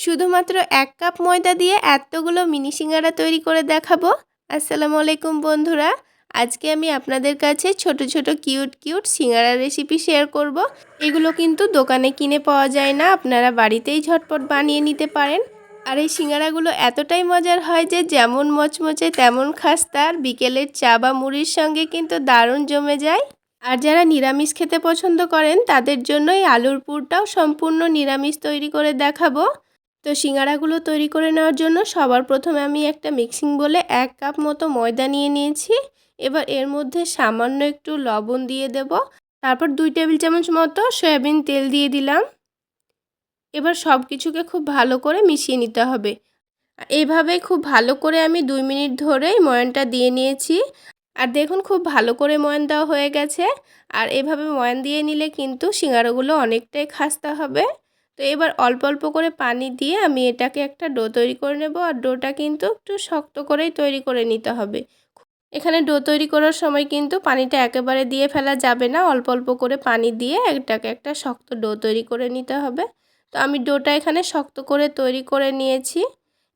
শুধুমাত্র এক কাপ ময়দা দিয়ে এতগুলো মিনি সিঙ্গারা তৈরি করে দেখাবো। আসসালামু আলাইকুম বন্ধুরা, আজকে আমি আপনাদের কাছে ছোট ছোট কিউট কিউট সিঙ্গারা রেসিপি শেয়ার করব। এগুলো কিন্তু দোকানে কিনে পাওয়া যায় না, আপনারা বাড়িতেই ঝটপট বানিয়ে নিতে পারেন। আর এই সিঙ্গারাগুলো এতটাই মজার হয় যে যেমন মচমচে তেমন খাস্তার বিকেলের চা বা মুড়ির সঙ্গে কিন্তু দারুণ জমে যায়। আর যারা নিরামিষ খেতে পছন্দ করেন, তাদের জন্য এই আলুর পুরটাও সম্পূর্ণ নিরামিষ তৈরি করে দেখাবো। তো সিঙ্গারাগুলো তৈরি করে নেওয়ার জন্য সবার প্রথমে আমি একটা মিক্সিং বলে এক কাপ মতো ময়দা নিয়ে নিয়েছি। এবার এর মধ্যে সামান্য একটু লবণ দিয়ে দেব। তারপর দুই টেবিল চামচ মতো সয়াবিন তেল দিয়ে দিলাম। এবার সব কিছুকে খুব ভালো করে মিশিয়ে নিতে হবে। এভাবে খুব ভালো করে আমি দুই মিনিট ধরেই ময়নটা দিয়ে নিয়েছি। আর দেখুন খুব ভালো করে ময়ন দেওয়া হয়ে গেছে। আর এভাবে ময়ন দিয়ে নিলে কিন্তু সিঙ্গারাগুলো অনেকটাই খাস্তা হবে। তো এবার অল্প অল্প করে পানি দিয়ে আমি এটাকে একটা ডো তৈরি করে নেব আর ডোটা কিন্তু একটু শক্ত করেই তৈরি করে নিতে হবে। এখানে ডো তৈরি করার সময় কিন্তু পানিটা একেবারে দিয়ে ফেলা যাবে না। অল্প অল্প করে পানি দিয়ে এটাকে একটা শক্ত ডো তৈরি করে নিতে হবে। তো আমি ডোটা এখানে শক্ত করে তৈরি করে নিয়েছি।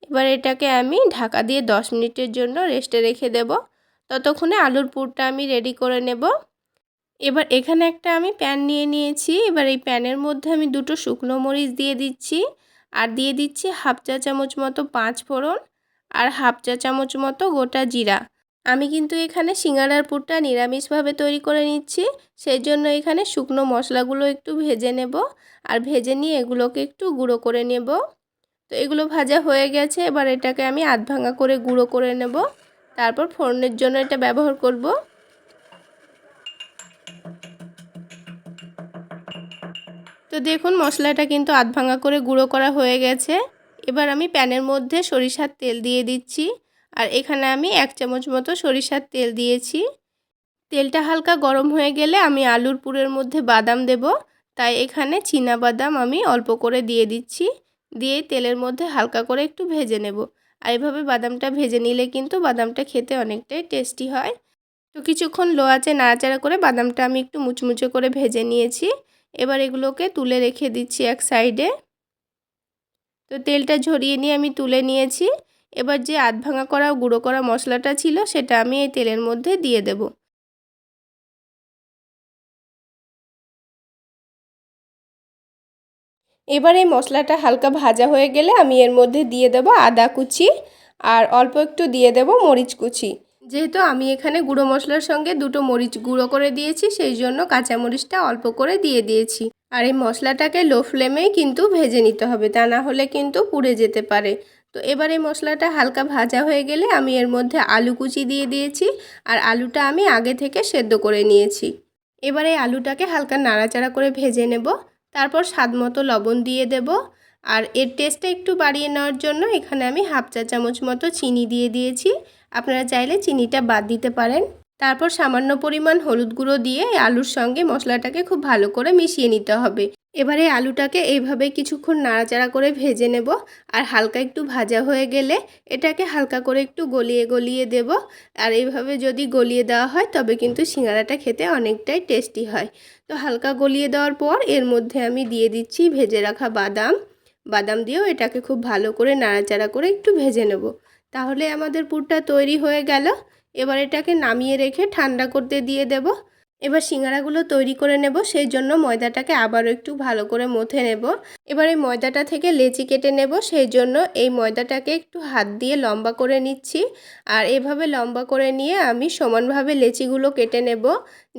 এবার এটাকে আমি ঢাকা দিয়ে দশ মিনিটের জন্য রেস্টে রেখে দেব। ততক্ষণে আলুর পুরটা আমি রেডি করে নেব। এবার এখানে একটা আমি প্যান নিয়ে নিয়েছি। এবার এই প্যানের মধ্যে আমি দুটো শুকনো মরিচ দিয়ে দিচ্ছি। আর দিয়ে দিচ্ছি হাফ চা চামচ মতো পাঁচ ফোড়ন আর হাফ চা চামচ মতো গোটা জিরা। আমি কিন্তু এখানে সিঙ্গারার পুরটা নিরামিষভাবে তৈরি করে নিচ্ছি। সেই জন্য এখানে শুকনো মশলাগুলো একটু ভেজে নেব আর ভেজে নিয়ে এগুলোকে একটু গুঁড়ো করে নেব। তো এগুলো ভাজা হয়ে গেছে। এবার এটাকে আমি আধ ভাঙা করে গুঁড়ো করে নেব। তারপর ফোড়নের জন্য এটা ব্যবহার করব। তো দেখুন, মশলাটা কিন্তু আধ ভাঙা করে গুঁড়ো করা হয়ে গেছে। এবার আমি প্যানের মধ্যে সরিষার তেল দিয়ে দিচ্ছি আর এখানে আমি এক চামচ মতো সরিষার তেল দিয়েছি। তেলটা হালকা গরম হয়ে গেলে আমি আলুর পুরের মধ্যে বাদাম দেব। তাই এখানে চীনা বাদাম আমি অল্প করে দিয়ে দিচ্ছি। দিয়ে তেলের মধ্যে হালকা করে একটু ভেজে নেব। আর এভাবে বাদামটা ভেজে নিলে কিন্তু বাদামটা খেতে অনেকটাই টেস্টি হয়। তো কিছুক্ষণ লো আছে নাড়াচাড়া করে বাদামটা আমি একটু মুচমুচে করে ভেজে নিয়েছি। এবার এগুলোকে তুলে রেখে দিচ্ছি এক সাইডে। তো তেলটা ঝরিয়ে নিয়ে আমি তুলে নিয়েছি। এবার যে আধ ভাঙা করা, গুঁড়ো করা মশলাটা ছিল, সেটা আমি এই তেলের মধ্যে দিয়ে দেব। এবার এই মশলাটা হালকা ভাজা হয়ে গেলে আমি এর মধ্যে দিয়ে দেব আদা কুচি, আর অল্প একটু দিয়ে দেব মরিচ কুচি। যেহেতু আমি এখানে গুঁড়ো মশলার সঙ্গে দুটো মরিচ গুঁড়ো করে দিয়েছি, সেই জন্য কাঁচা মরিচটা অল্প করে দিয়ে দিয়েছি। আর এই মশলাটাকে লো ফ্লেমেই কিন্তু ভেজে নিতে হবে, তা না হলে কিন্তু পুড়ে যেতে পারে। তো এবার এই মশলাটা হালকা ভাজা হয়ে গেলে আমি এর মধ্যে আলু কুচি দিয়ে দিয়েছি, আর আলুটা আমি আগে থেকে সেদ্ধ করে নিয়েছি। এবার এই আলুটাকে হালকা নাড়াচাড়া করে ভেজে নেব, তারপর স্বাদ মতো লবণ দিয়ে দেব। আর এর টেস্টটা একটু বাড়িয়ে নেওয়ার জন্য এখানে আমি হাফ চা চামচ মতো চিনি দিয়ে দিয়েছি। আপনারা চাইলে চিনিটা বাদ দিতে পারেন। তারপর সামান্য পরিমাণ হলুদ গুঁড়ো দিয়ে আলুর সঙ্গে মশলাটাকে খুব ভালো করে মিশিয়ে নিতে হবে। এবারে আলুটাকে এইভাবে কিছুক্ষণ নাড়াচাড়া করে ভেজে নেব। আর হালকা একটু ভাজা হয়ে গেলে এটাকে হালকা করে একটু গলিয়ে গলিয়ে দেব। আর এইভাবে যদি গলিয়ে দেওয়া হয়, তবে কিন্তু সিঙ্গারাটা খেতে অনেকটাই টেস্টি হয়। তো হালকা গলিয়ে দেওয়ার পর এর মধ্যে আমি দিয়ে দিচ্ছি ভেজে রাখা বাদাম। বাদাম দিয়েও এটাকে খুব ভালো করে নাড়াচাড়া করে একটু ভেজে নেব। তাহলে আমাদের পুরটা তৈরি হয়ে গেল। এবার এটাকে নামিয়ে রেখে ঠান্ডা করতে দিয়ে দেব। এবার সিঙ্গারাগুলো তৈরি করে নেব, সেই জন্য ময়দাটাকে আবারও একটু ভালো করে মথে নেব। এবার এই ময়দাটা থেকে লেচি কেটে নেব, সেই জন্য এই ময়দাটাকে একটু হাত দিয়ে লম্বা করে নিচ্ছি। আর এভাবে লম্বা করে নিয়ে আমি সমানভাবে লেচিগুলো কেটে নেব।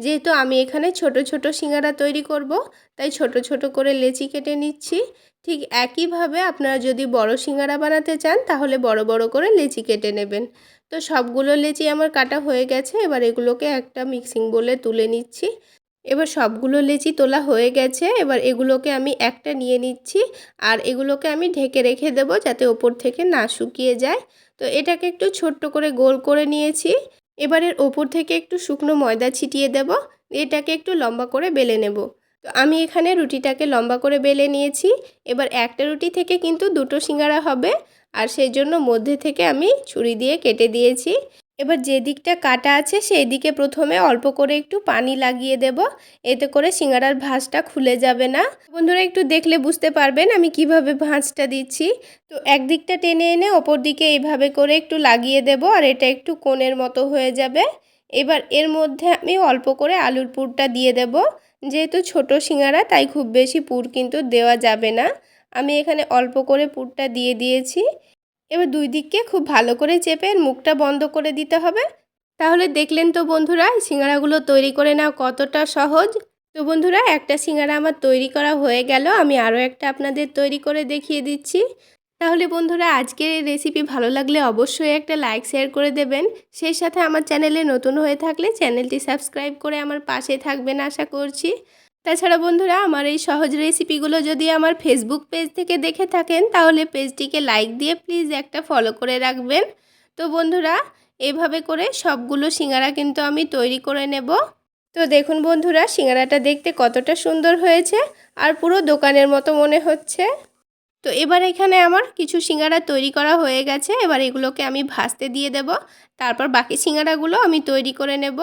যেহেতু আমি এখানে ছোট ছোট সিঙ্গারা তৈরি করব, তাই ছোট ছোট করে লেচি কেটে নিচ্ছি। ঠিক একইভাবে আপনারা যদি বড় সিঙ্গারা বানাতে চান, তাহলে বড় বড় করে লেচি কেটে নেবেন। তো সবগুলো লেচি আমার কাটা হয়ে গেছে, এবার এগুলোকে একটা মিক্সিং বলে তুলে নিচ্ছি। এবার সবগুলো লেচি তোলা হয়ে গেছে, এবার এগুলোকে আমি একটা নিয়ে নিচ্ছি, আর এগুলোকে আমি ঢেকে রেখে দেব যাতে ওপর থেকে না শুকিয়ে যায়। তো এটাকে একটু ছোট্ট করে গোল করে নিয়েছি এবারের ওপর থেকে একটু শুকনো ময়দা ছিটিয়ে দেব, এটাকে একটু লম্বা করে বেলে নেব। তো আমি এখানে রুটিটাকে লম্বা করে বেলে নিয়েছি। এবার একটা রুটি থেকে কিন্তু দুটো সিঙ্গারা হবে আর সেই জন্য মধ্যে থেকে আমি ছুরি দিয়ে কেটে দিয়েছি। এবার যে দিকটা কাটা আছে সেই দিকে প্রথমে অল্প করে একটু পানি লাগিয়ে দেব। এতে করে সিঙ্গারার ভাঁজটা খুলে যাবে না। বন্ধুরা একটু দেখলে বুঝতে পারবেন আমি কীভাবে ভাঁজটা দিচ্ছি। তো একদিকটা টেনে এনে ওপর দিকে এইভাবে করে একটু লাগিয়ে দেব আর এটা একটু কোণের মতো হয়ে যাবে। এবার এর মধ্যে আমি অল্প করে আলুর পুরটা দিয়ে দেব। যেহেতু ছোট সিঙ্গারা, তাই খুব বেশি পুর কিন্তু দেওয়া যাবে না। আমি এখানে অল্প করে পুরটা দিয়ে দিয়েছি। এবার দুই দিককে খুব ভালো করে চেপে মুখটা বন্ধ করে দিতে হবে। তাহলে দেখলেন তো বন্ধুরা, সিঙ্গারাগুলো তৈরি করে নেওয়া কতটা সহজ। তো বন্ধুরা, একটা সিঙ্গারা আমার তৈরি করা হয়ে গেল। আমি আরও একটা আপনাদের তৈরি করে দেখিয়ে দিচ্ছি। তাহলে বন্ধুরা, আজকের এই রেসিপি ভালো লাগলে অবশ্যই একটা লাইক শেয়ার করে দেবেন। সেই সাথে আমার চ্যানেলে নতুন হয়ে থাকলে চ্যানেলটি সাবস্ক্রাইব করে আমার পাশে থাকবেন আশা করছি। তাছাড়া বন্ধুরা, আমার এই সহজ রেসিপিগুলো যদি আমার ফেসবুক পেজ থেকে দেখে থাকেন, তাহলে পেজটিকে লাইক দিয়ে প্লিজ একটা ফলো করে রাখবেন। তো বন্ধুরা, এভাবে করে সবগুলো সিঙ্গারা কিন্তু আমি তৈরি করে নেব। তো দেখুন বন্ধুরা, সিঙ্গারাটা দেখতে কতটা সুন্দর হয়েছে, আর পুরো দোকানের মতো মনে হচ্ছে। তো এবার এখানে আমার কিছু সিঙ্গারা তৈরি করা হয়ে গেছে। এবার এগুলোকে আমি ভাজতে দিয়ে দেব। তারপর বাকি সিঙ্গারাগুলো আমি তৈরি করে নেব।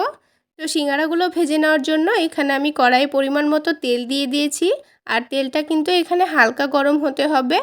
তো সিঙ্গারাগুলো ভেজে নেওয়ার জন্য এখানে আমি কড়াই পরিমাণ মতো তেল দিয়ে দিয়েছি। আর তেলটা কিন্তু এখানে হালকা গরম হতে হবে।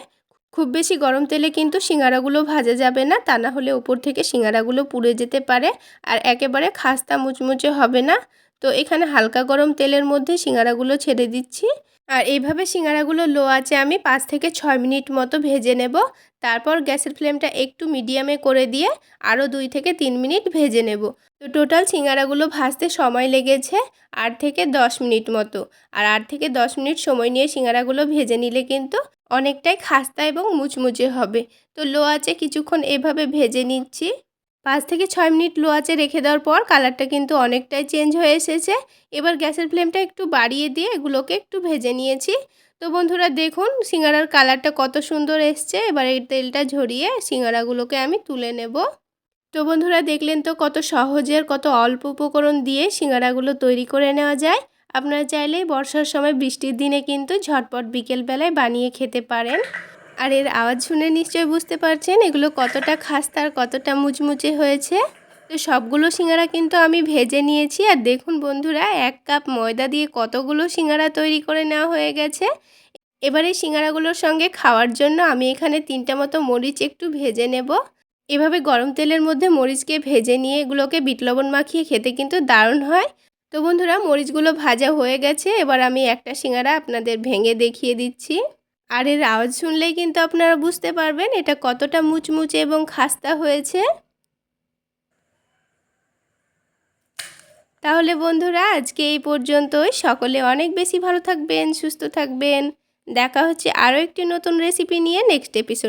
খুব বেশি গরম তেলে কিন্তু সিঙ্গারাগুলো ভাজা যাবে না। তা না হলে উপর থেকে সিঙ্গারাগুলো পুড়ে যেতে পারে। আর একেবারে খাস্তা মুচমুচে হবে না। তো এখানে হালকা গরম তেলের মধ্যে সিঙ্গারাগুলো ছেড়ে দিচ্ছি। আর এইভাবে সিঙ্গারাগুলো লো আছে আমি পাঁচ থেকে ছয় মিনিট মতো ভেজে নেব। তারপর গ্যাসের ফ্লেমটা একটু মিডিয়ামে করে দিয়ে আরও দুই থেকে তিন মিনিট ভেজে নেব। তো টোটাল সিঙ্গারাগুলো ভাজতে সময় লেগেছে আট থেকে দশ মিনিট মতো। আর আট থেকে দশ মিনিট সময় নিয়ে সিঙ্গারাগুলো ভেজে নিলে কিন্তু অনেকটাই খাস্তা এবং মুচমুচে হবে। তো লো আছে কিছুক্ষণ এভাবে ভেজে নিচ্ছি। পাঁচ থেকে ছয় মিনিট লো আঁচে রেখে দেওয়ার পর কালারটা কিন্তু অনেকটাই চেঞ্জ হয়ে এসেছে। এবার গ্যাসের ফ্লেমটা একটু বাড়িয়ে দিয়ে এগুলোকে একটু ভেজে নিয়েছি। তো বন্ধুরা দেখুন, সিঙ্গারার কালারটা কত সুন্দর এসছে। এবার এই তেলটা ঝরিয়ে সিঙ্গারাগুলোকে আমি তুলে নেব। তো বন্ধুরা দেখলেন তো কত সহজে কত অল্প উপকরণ দিয়ে সিঙ্গারাগুলো তৈরি করে নেওয়া যায়। আপনারা চাইলে বর্ষার সময় বৃষ্টির দিনে কিন্তু ঝটপট বিকেলবেলায় বানিয়ে খেতে পারেন। আর এর আওয়াজ শুনে নিশ্চয়ই বুঝতে পারছেন এগুলো কতটা খাস্তা আর কতটা মুচমুচে হয়েছে। তো সবগুলো সিঙ্গারা কিন্তু আমি ভেজে নিয়েছি আর দেখুন বন্ধুরা, এক কাপ ময়দা দিয়ে কতগুলো সিঙ্গারা তৈরি করে নেওয়া হয়ে গেছে। এবার সিঙ্গারাগুলোর সঙ্গে খাওয়ার জন্য আমি এখানে তিনটা মতো মরিচ একটু ভেজে নেব। এভাবে গরম তেলের মধ্যে মরিচকে ভেজে নিয়ে এগুলোকে বিট লবণ মাখিয়ে খেতে কিন্তু দারুণ হয়। তো বন্ধুরা, মরিচগুলো ভাজা হয়ে গেছে, এবার আমি একটা সিঙ্গারা আপনাদের ভেঙে দেখিয়ে দিচ্ছি। আর এর আওয়াজ শুনলেই কিন্তু আপনারা বুঝতে পারবেন এটা কতটা মুচমুচে এবং খাস্তা হয়েছে। তাহলে বন্ধুরা, আজকে এই পর্যন্তই। সকলে অনেক বেশি ভালো থাকবেন, সুস্থ থাকবেন। দেখা হচ্ছে আরও একটি নতুন রেসিপি নিয়ে নেক্সট এপিসোড